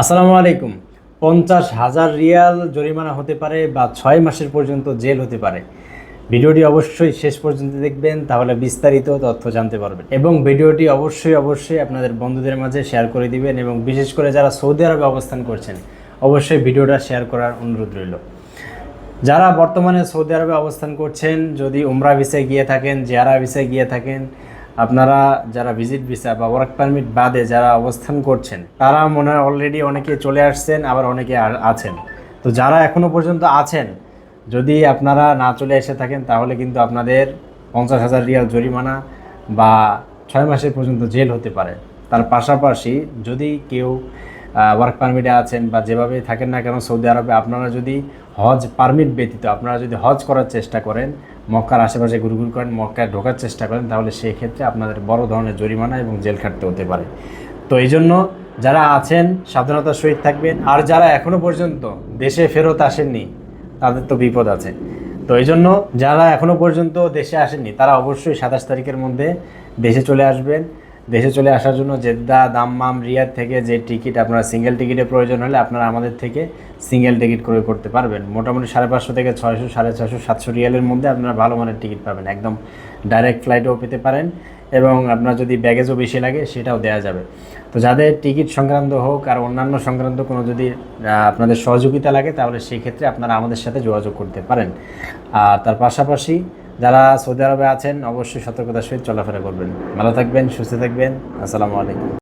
আসসালামু আলাইকুম। পঞ্চাশ হাজার রিয়াল জরিমানা হতে পারে বা ছয় মাসের পর্যন্ত জেল হতে পারে। ভিডিওটি অবশ্যই শেষ পর্যন্ত দেখবেন, তাহলে বিস্তারিত তথ্য জানতে পারবেন। এবং ভিডিওটি অবশ্যই অবশ্যই আপনাদের বন্ধুদের মাঝে শেয়ার করে দিবেন এবং বিশেষ করে যারা সৌদি আরবে অবস্থান করছেন, অবশ্যই ভিডিওটা শেয়ার করার অনুরোধ রইল। যারা বর্তমানে সৌদি আরবে অবস্থান করছেন, যদি উমরা ভিসে গিয়ে থাকেন, জিয়ারা ভিসে গিয়ে থাকেন আপনারা যারা ভিজিট ভিসা বা ওয়ার্ক পারমিট বাদে যারা অবস্থান করছেন, তারা মনে হয় অলরেডি অনেকে চলে আসছেন, আবার অনেকে আছেন। তো যারা এখনও পর্যন্ত আছেন, যদি আপনারা না চলে এসে থাকেন, তাহলে কিন্তু আপনাদের পঞ্চাশ হাজার রিয়াল জরিমানা বা ছয় মাসের পর্যন্ত জেল হতে পারে। তার পাশাপাশি যদি কেউ ওয়ার্ক পারমিটে আছেন বা যেভাবে থাকেন না কেন সৌদি আরবে, আপনারা যদি হজ পারমিট ব্যতীত, আপনারা যদি হজ করার চেষ্টা করেন মক্কার আশেপাশে ঘুরঘুর করেন, মক্কায় ঢোকার চেষ্টা করেন, তাহলে সেই ক্ষেত্রে আপনাদের বড় ধরনের জরিমানা এবং জেল খাটতে হতে পারে। তো এই জন্য যারা আছেন, সাবধানতার সহিত থাকবেন, আর যারা এখনও পর্যন্ত দেশে ফেরত আসেননি, তাদের তো বিপদ আছে। তো এই জন্য যারা এখনও পর্যন্ত দেশে আসেননি, তারা অবশ্যই সাতাশ তারিখের মধ্যে দেশে চলে আসবেন। দেশে চলে আসার জন্য জেদ্দা, দাম্মাম, রিয়াদ থেকে যে টিকিট, আপনারা সিঙ্গেল টিকিটের প্রয়োজন হলে আপনারা আমাদের থেকে সিঙ্গেল টিকিট ক্রয় করতে পারবেন। মোটামুটি সাড়ে পাঁচশো থেকে ছয়শো, সাড়ে ছয়শো, সাতশো রিয়ালের মধ্যে আপনারা ভালো মানের টিকিট পাবেন। একদম ডাইরেক্ট ফ্লাইটেও পেতে পারেন এবং আপনার যদি ব্যাগেজও বেশি লাগে সেটাও দেওয়া যাবে। তো যাদের টিকিট সংক্রান্ত হোক আর অন্যান্য সংক্রান্ত কোনো যদি আপনাদের সহযোগিতা লাগে তাহলে সেই ক্ষেত্রে আপনারা আমাদের সাথে যোগাযোগ করতে পারেন। আর তার পাশাপাশি যারা সৌদি আরবে আছেন, অবশ্যই সতর্কতার সহিত চলাফেরা করবেন। ভালো থাকবেন, সুস্থ থাকবেন। আসসালামু আলাইকুম।